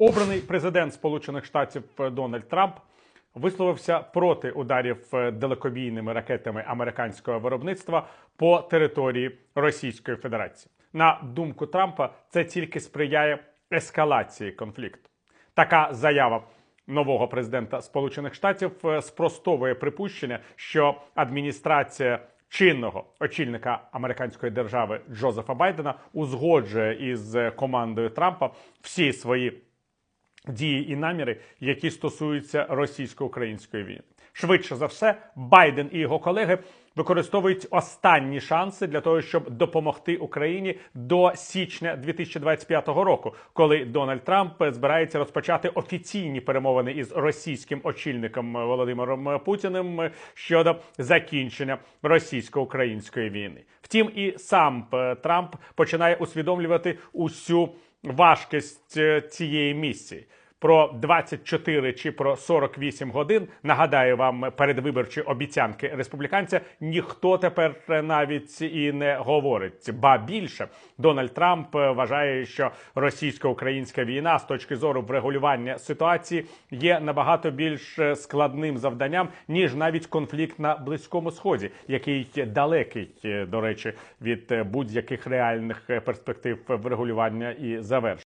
Обраний президент Сполучених Штатів Дональд Трамп висловився проти ударів е, далекобійними ракетами американського виробництва по території Російської Федерації. На думку Трампа, це тільки сприяє ескалації конфлікту. Така заява нового президента Сполучених Штатів е, спростовує припущення, що адміністрація чинного очільника американської держави Джозефа Байдена узгоджує із е, командою Трампа всі свої дії і наміри, які стосуються російсько-української війни. Швидше за все, Байден і його колеги використовують останні шанси для того, щоб допомогти Україні до січня 2025 року, коли Дональд Трамп збирається розпочати офіційні перемовини із російським очільником Володимиром Путіним щодо закінчення російсько-української війни. Втім, і сам Трамп починає усвідомлювати усю важкість е, цієї місії. Про 24 чи про 48 годин нагадаю вам передвиборчі обіцянки республіканця. Ніхто тепер навіть і не говорить. Ба більше Дональд Трамп вважає, що російсько-українська війна з точки зору врегулювання ситуації є набагато більш складним завданням ніж навіть конфлікт на близькому сході, який далекий, до речі, від будь-яких реальних перспектив врегулювання і завершення.